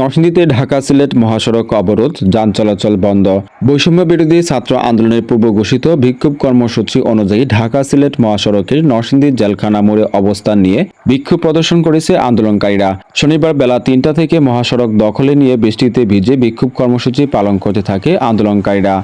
নরসিংদীতে ঢাকা সিলেট মহাসড়ক অবরোধ, যান চলাচল বন্ধ। বৈষম্য বিরোধী ছাত্র আন্দোলনের পূর্ব ঘোষিত বিক্ষোভ কর্মসূচি অনুযায়ী ঢাকা সিলেট মহাসড়কের নরসিংদী জেলখানা মোড়ে অবস্থান নিয়ে বিক্ষোভ প্রদর্শন করেছে আন্দোলনকারীরা। শনিবার বেলা তিনটা থেকে মহাসড়ক দখলে নিয়ে বৃষ্টিতে ভিজে বিক্ষোভ কর্মসূচি পালন করতে থাকে আন্দোলনকারীরা।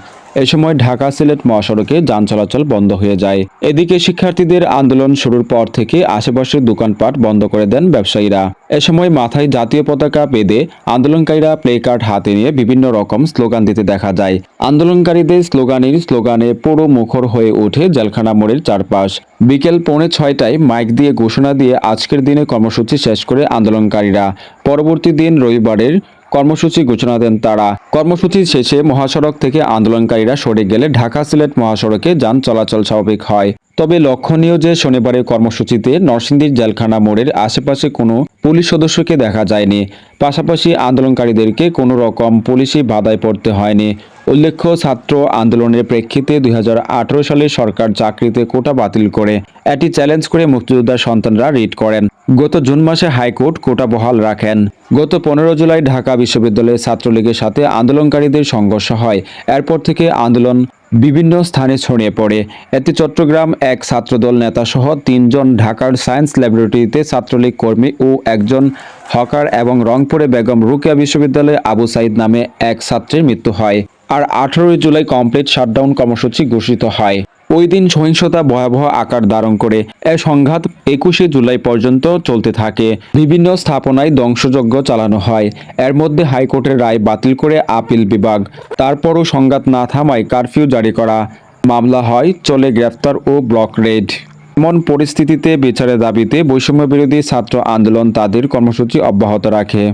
এ সময় ঢাকা সিলেট মহাসড়কে যান চলাচল বন্ধ হয়ে যায়। এদিকে শিক্ষার্থীদের আন্দোলন শুরুর পর থেকে আশেপাশের দোকানপাট বন্ধ করে দেন ব্যবসায়ীরা। এ সময় মাথায় জাতীয় পতাকা বেঁধে আন্দোলনকারীরা প্লে কার্ড হাতে নিয়ে বিভিন্ন রকম স্লোগান দিতে দেখা যায়। আন্দোলনকারীদের স্লোগানের স্লোগানে পুরো মুখর হয়ে ওঠে জেলখানা মোড়ের চারপাশ। বিকেল পৌনে ছয়টায় মাইক দিয়ে ঘোষণা দিয়ে আজকের দিনে কর্মসূচি শেষ করে আন্দোলনকারীরা। পরবর্তী দিন রবিবারের কর্মসূচি ঘোষণা দেন তারা। কর্মসূচি শেষে মহাসড়ক থেকে আন্দোলনকারীরা সরে গেলে ঢাকা সিলেট মহাসড়কে যান চলাচল স্বাভাবিক হয়। তবে লক্ষণীয় যে শনিবারের কর্মসূচিতে নরসিংদীর জেলখানা মোড়ের আশেপাশে কোনো পুলিশ সদস্যকে দেখা যায়নি। পাশাপাশি আন্দোলনকারীদেরকে কোনো রকম পুলিশি বাধায় পড়তে হয়নি। উল্লেখ্য, ছাত্র আন্দোলনের প্রেক্ষিতে দুই হাজার আঠেরো সালে সরকার চাকরিতে কোটা বাতিল করে এটি চ্যালেঞ্জ করে মুক্তিযোদ্ধার সন্তানরা রিট করেন। গত জুন মাসে হাইকোর্ট কোটা বহাল রাখেন। গত পনেরো জুলাই ঢাকা বিশ্ববিদ্যালয়ের ছাত্রলীগের সাথে আন্দোলনকারীদের সংঘর্ষ হয়। এরপর থেকে আন্দোলন বিভিন্ন স্থানে ছড়িয়ে পড়ে। এতে চট্টগ্রাম এক ছাত্রদল নেতাসহ তিনজন, ঢাকার সায়েন্স ল্যাবরেটরিতে ছাত্রলীগ কর্মী ও একজন হকার এবং রংপুরে বেগম রুকিয়া বিশ্ববিদ্যালয়ে আবু সাইদ নামে এক ছাত্রের মৃত্যু হয়। আর আঠারোই জুলাই কমপ্লিট শাটডাউন কর্মসূচি ঘোষিত হয়। ওই দিন সহিংসতা ভয়াবহ আকার ধারণ করে। এ সংঘাত একুশে জুলাই পর্যন্ত চলতে থাকে। বিভিন্ন স্থাপনায় ধ্বংসযজ্ঞ চালানো হয়। এর মধ্যে হাইকোর্টের রায় বাতিল করে আপিল বিভাগ। তারপরও সংঘাত না থামায় কারফিউ জারি করা। মামলা হয়, চলে গ্রেফতার ও ব্লক রেড। এমন পরিস্থিতিতে বিচারের দাবিতে বৈষম্য বিরোধী ছাত্র আন্দোলন তাদের কর্মসূচি অব্যাহত রাখে।